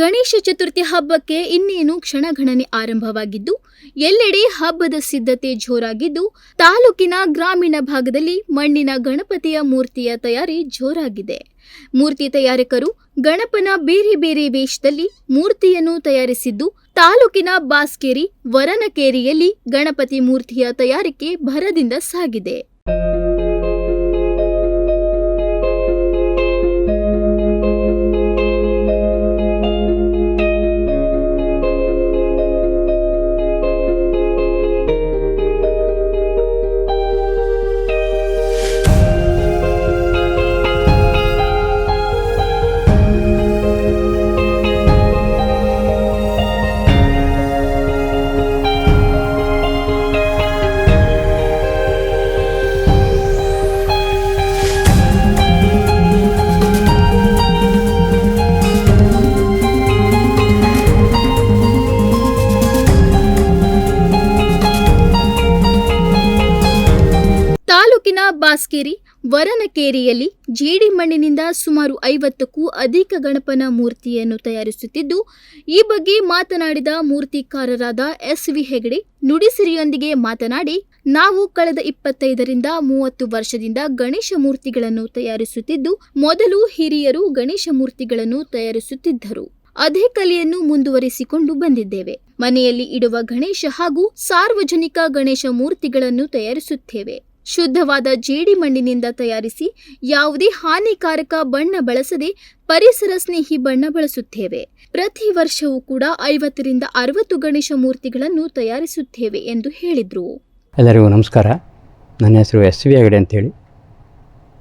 ಗಣೇಶ ಚತುರ್ಥಿ ಹಬ್ಬಕ್ಕೆ ಇನ್ನೇನು ಕ್ಷಣಗಣನೆ ಆರಂಭವಾಗಿದ್ದು, ಎಲ್ಲೆಡೆ ಹಬ್ಬದ ಸಿದ್ಧತೆ ಜೋರಾಗಿದ್ದು, ತಾಲೂಕಿನ ಗ್ರಾಮೀಣ ಭಾಗದಲ್ಲಿ ಮಣ್ಣಿನ ಗಣಪತಿಯ ಮೂರ್ತಿಯ ತಯಾರಿ ಜೋರಾಗಿದೆ. ಮೂರ್ತಿ ತಯಾರಕರು ಗಣಪನ ಬೇರೆ ಬೇರೆ ವೇಷದಲ್ಲಿ ಮೂರ್ತಿಯನ್ನು ತಯಾರಿಸಿದ್ದು, ತಾಲೂಕಿನ ಬಾಸ್ಕೇರಿ, ವರನಕೇರಿಯಲ್ಲಿ ಗಣಪತಿ ಮೂರ್ತಿಯ ತಯಾರಿಕೆ ಭರದಿಂದ ಸಾಗಿದೆ. ಬಾಸ್ಕೇರಿ ವರನಕೇರಿಯಲ್ಲಿ ಜೇಡಿ ಮಣ್ಣಿನಿಂದ ಸುಮಾರು ಐವತ್ತಕ್ಕೂ ಅಧಿಕ ಗಣಪನ ಮೂರ್ತಿಯನ್ನು ತಯಾರಿಸುತ್ತಿದ್ದು, ಈ ಬಗ್ಗೆ ಮಾತನಾಡಿದ ಮೂರ್ತಿಕಾರರಾದ ಎಸ್ ವಿ ಹೆಗಡೆ, ನುಡಿಸಿರಿಯೊಂದಿಗೆ ಮಾತನಾಡಿ, ನಾವು ಕಳೆದ ಇಪ್ಪತ್ತೈದರಿಂದ ಮೂವತ್ತು ವರ್ಷದಿಂದ ಗಣೇಶ ಮೂರ್ತಿಗಳನ್ನು ತಯಾರಿಸುತ್ತಿದ್ದು, ಮೊದಲು ಹಿರಿಯರು ಗಣೇಶ ಮೂರ್ತಿಗಳನ್ನು ತಯಾರಿಸುತ್ತಿದ್ದರು. ಅದೇ ಕಲೆಯನ್ನು ಮುಂದುವರಿಸಿಕೊಂಡು ಬಂದಿದ್ದೇವೆ. ಮನೆಯಲ್ಲಿ ಇಡುವ ಗಣೇಶ ಹಾಗೂ ಸಾರ್ವಜನಿಕ ಗಣೇಶ ಮೂರ್ತಿಗಳನ್ನು ತಯಾರಿಸುತ್ತೇವೆ. ಶುದ್ಧವಾದ ಜೇಡಿ ಮಣ್ಣಿನಿಂದ ತಯಾರಿಸಿ ಯಾವುದೇ ಹಾನಿಕಾರಕ ಬಣ್ಣ ಬಳಸದೆ ಪರಿಸರ ಸ್ನೇಹಿ ಬಣ್ಣ ಬಳಸುತ್ತೇವೆ. ಪ್ರತಿ ವರ್ಷವೂ ಕೂಡ ಐವತ್ತರಿಂದ ಅರವತ್ತು ಗಣೇಶ ಮೂರ್ತಿಗಳನ್ನು ತಯಾರಿಸುತ್ತೇವೆ ಎಂದು ಹೇಳಿದರು. ಎಲ್ಲರಿಗೂ ನಮಸ್ಕಾರ. ನನ್ನ ಹೆಸರು ಎಸ್ ವಿ ಹೆಗಡೆ ಅಂತೇಳಿ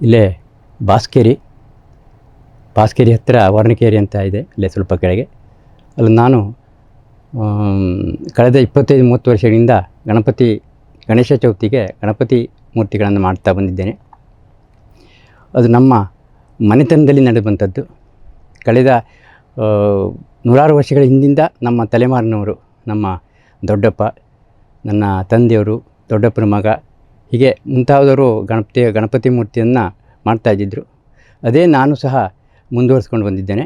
ಇಲ್ಲೇ ಬಾಸ್ಕೇರಿ ಬಾಸ್ಕೇರಿ ಹತ್ತಿರ ವರ್ಣಕೇರಿ ಅಂತ ಇದೆ, ಇಲ್ಲೇ ಸ್ವಲ್ಪ ಕೆಳಗೆ. ಅಲ್ಲಿ ನಾನು ಕಳೆದ ಇಪ್ಪತ್ತೈದು, ಮೂವತ್ತು ವರ್ಷಗಳಿಂದ ಗಣಪತಿ ಗಣೇಶ ಚೌತಿಗೆ ಗಣಪತಿ ಮೂರ್ತಿಗಳನ್ನು ಮಾಡ್ತಾ ಬಂದಿದ್ದೇನೆ. ಅದು ನಮ್ಮ ಮನೆತನದಲ್ಲಿ ನಡೆದಂಥದ್ದು. ಕಳೆದ ನೂರಾರು ವರ್ಷಗಳ ಹಿಂದಿಂದ ನಮ್ಮ ತಲೆಮಾರಿನವರು, ನಮ್ಮ ದೊಡ್ಡಪ್ಪ, ನನ್ನ ತಂದೆಯವರು, ದೊಡ್ಡಪ್ಪನ ಮಗ, ಹೀಗೆ ಮುಂತಾದವರು ಗಣಪತಿ ಗಣಪತಿ ಮೂರ್ತಿಯನ್ನು ಇದ್ದಿದ್ದರು ಅದೇ ನಾನು ಸಹ ಮುಂದುವರಿಸ್ಕೊಂಡು ಬಂದಿದ್ದೇನೆ.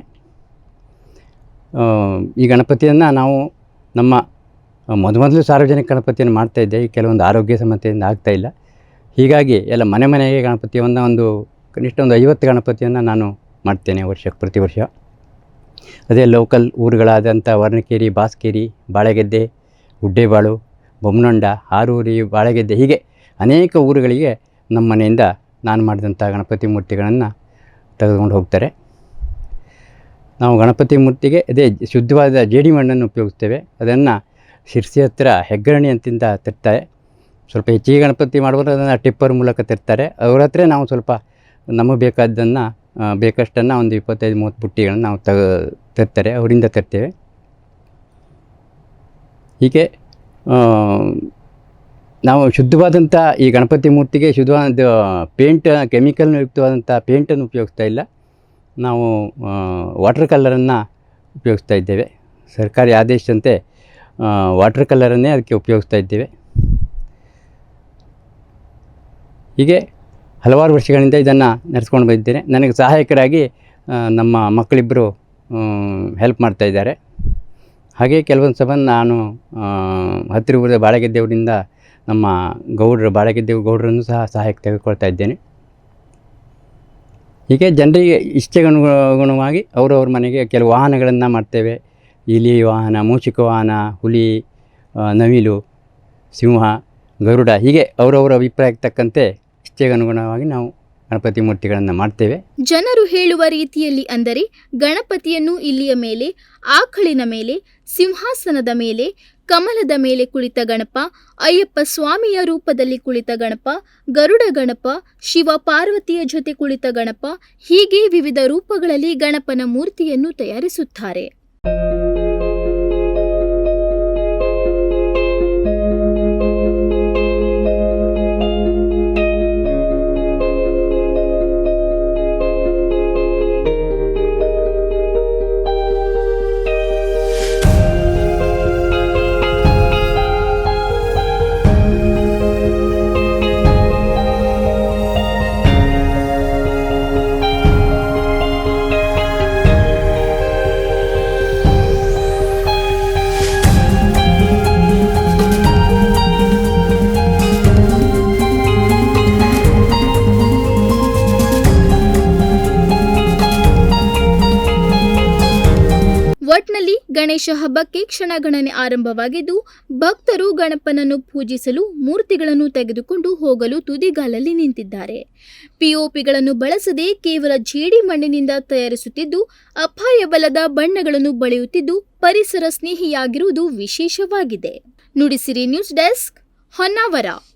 ಈ ಗಣಪತಿಯನ್ನು ನಾವು ನಮ್ಮ ಮೊದಮೊದಲು ಸಾರ್ವಜನಿಕ ಗಣಪತಿಯನ್ನು ಮಾಡ್ತಾಯಿದ್ದೆ ಈ ಕೆಲವೊಂದು ಆರೋಗ್ಯ ಸಮಸ್ಯೆಯಿಂದ ಆಗ್ತಾಯಿಲ್ಲ ಹೀಗಾಗಿ ಎಲ್ಲ ಮನೆ ಮನೆಗೆ ಗಣಪತಿಯನ್ನು ಒಂದು ಕನಿಷ್ಠ ಒಂದು ಐವತ್ತು ಗಣಪತಿಯನ್ನು ನಾನು ಮಾಡ್ತೇನೆ ವರ್ಷಕ್ಕೆ ಪ್ರತಿ ವರ್ಷ. ಅದೇ ಲೋಕಲ್ ಊರುಗಳಾದಂಥ ವರ್ಣಕೇರಿ, ಬಾಸ್ಕೇರಿ, ಬಾಳೆಗೆದ್ದೆ, ಗುಡ್ಡೇಬಾಳು, ಬೊಮ್ಮನೊಂಡ, ಹಾರೂರಿ, ಬಾಳೆಗೆದ್ದೆ ಹೀಗೆ ಅನೇಕ ಊರುಗಳಿಗೆ ನಮ್ಮ ಮನೆಯಿಂದ ನಾನು ಮಾಡಿದಂಥ ಗಣಪತಿ ಮೂರ್ತಿಗಳನ್ನು ತೆಗೆದುಕೊಂಡು ಹೋಗ್ತಾರೆ. ನಾವು ಗಣಪತಿ ಮೂರ್ತಿಗೆ ಅದೇ ಶುದ್ಧವಾದ ಜೇಡಿ ಮಣ್ಣನ್ನು ಉಪಯೋಗಿಸ್ತೇವೆ. ಅದನ್ನು ಶಿರ್ಸಿ ಹತ್ತಿರ ಹೆಗ್ಗರಣಿ ಅಂತಿಂದ ತರ್ತಾರೆ ಸ್ವಲ್ಪ ಹೆಚ್ಚಿಗೆ ಗಣಪತಿ ಮಾಡುವಾಗ ಅದನ್ನು ಟಿಪ್ಪರ್ ಮೂಲಕ ತರ್ತಾರೆ. ಅವ್ರ ಹತ್ರ ನಾವು ಸ್ವಲ್ಪ ನಮಗೆ ಬೇಕಾದ್ದನ್ನು ಬೇಕಷ್ಟನ್ನು ಒಂದು ಇಪ್ಪತ್ತೈದು, ಮೂವತ್ತು ಬುಟ್ಟಿಗಳನ್ನು ನಾವು ತಗ, ತರ್ತಾರೆ. ಅವರಿಂದ ತರ್ತೇವೆ. ಹೀಗೆ ನಾವು ಶುದ್ಧವಾದಂಥ ಈ ಗಣಪತಿ ಮೂರ್ತಿಗೆ ಶುದ್ಧವಾದ ಪೇಂಟ್ ಕೆಮಿಕಲ್ ಯುಕ್ತವಾದಂಥ ಪೇಂಟನ್ನು ಉಪಯೋಗಿಸ್ತಾ ಇಲ್ಲ. ನಾವು ವಾಟರ್ ಕಲರನ್ನು ಉಪಯೋಗಿಸ್ತಾ ಇದ್ದೇವೆ. ಸರ್ಕಾರಿ ಆದೇಶದಂತೆ ವಾಟರ್ ಕಲರನ್ನೇ ಅದಕ್ಕೆ ಉಪಯೋಗಿಸ್ತಾ ಇದ್ದೇವೆ. ಹೀಗೆ ಹಲವಾರು ವರ್ಷಗಳಿಂದ ಇದನ್ನು ನಡೆಸ್ಕೊಂಡು ಬಂದಿದ್ದೇನೆ. ನನಗೆ ಸಹಾಯಕರಾಗಿ ನಮ್ಮ ಮಕ್ಕಳಿಬ್ಬರು ಹೆಲ್ಪ್ ಮಾಡ್ತಾ ಇದ್ದಾರೆ. ಹಾಗೆ ಕೆಲವೊಂದು ಸಲ ನಾನು ಹತ್ತಿರ ಊರಿನ ಬಾಳೆಗೆದ್ದೆಯವರಿಂದ ನಮ್ಮ ಗೌಡರು ಬಾಳೆಗೆದ್ದೆ ಗೌಡರನ್ನು ಸಹ ಸಹಾಯಕ್ಕೆ ತೆಗೆದುಕೊಳ್ತಾ ಇದ್ದೇನೆ. ಹೀಗೆ ಜನರಿಗೆ ಇಷ್ಟಗನುಗುಣವಾಗಿ ಅವರವ್ರ ಮನೆಗೆ ಕೆಲವು ವಾಹನಗಳನ್ನು ಮಾಡ್ತೇವೆ. ಇಲಿ ವಾಹನ ಮೂಚಿಕ ವಾಹನ, ಹುಲಿ ನವಿಲು, ಸಿಂಹ, ಗರುಡ ಹೀಗೆ ಅವರವರ ಅಭಿಪ್ರಾಯಕ್ಕೆ ತಕ್ಕಂತೆ ಇಷ್ಟಕ್ಕೆ ಅನುಗುಣವಾಗಿ ನಾವು ಗಣಪತಿ ಮೂರ್ತಿಗಳನ್ನು ಮಾಡ್ತೇವೆ. ಜನರು ಹೇಳುವ ರೀತಿಯಲ್ಲಿ ಅಂದರೆ ಗಣಪತಿಯನ್ನು ಇಲ್ಲಿಯ ಮೇಲೆ, ಆಕಳಿನ ಮೇಲೆ, ಸಿಂಹಾಸನದ ಮೇಲೆ, ಕಮಲದ ಮೇಲೆ ಕುಳಿತ ಗಣಪ, ಅಯ್ಯಪ್ಪ ಸ್ವಾಮಿಯ ರೂಪದಲ್ಲಿ ಕುಳಿತ ಗಣಪ, ಗರುಡ ಗಣಪ, ಶಿವ ಪಾರ್ವತಿಯ ಜೊತೆ ಕುಳಿತ ಗಣಪ ಹೀಗೆ ವಿವಿಧ ರೂಪಗಳಲ್ಲಿ ಗಣಪನ ಮೂರ್ತಿಯನ್ನು ತಯಾರಿಸುತ್ತಾರೆ. ಗಣೇಶ ಹಬ್ಬಕ್ಕೆ ಕ್ಷಣಗಣನೆ ಆರಂಭವಾಗಿದ್ದು, ಭಕ್ತರು ಗಣಪನನ್ನು ಪೂಜಿಸಲು ಮೂರ್ತಿಗಳನ್ನು ತೆಗೆದುಕೊಂಡು ಹೋಗಲು ತುದಿಗಾಲಲ್ಲಿ ನಿಂತಿದ್ದಾರೆ. ಪಿಒಪಿಗಳನ್ನು ಬಳಸದೆ ಕೇವಲ ಜೇಡಿ ಮಣ್ಣಿನಿಂದ ತಯಾರಿಸುತ್ತಿದ್ದು, ಅಪಾಯ ಬಲದ ಬಣ್ಣಗಳನ್ನು ಬಳಿಯುತ್ತಿದ್ದು, ಪರಿಸರ ಸ್ನೇಹಿಯಾಗಿರುವುದು ವಿಶೇಷವಾಗಿದೆ. Nudisiri news desk Honnavar.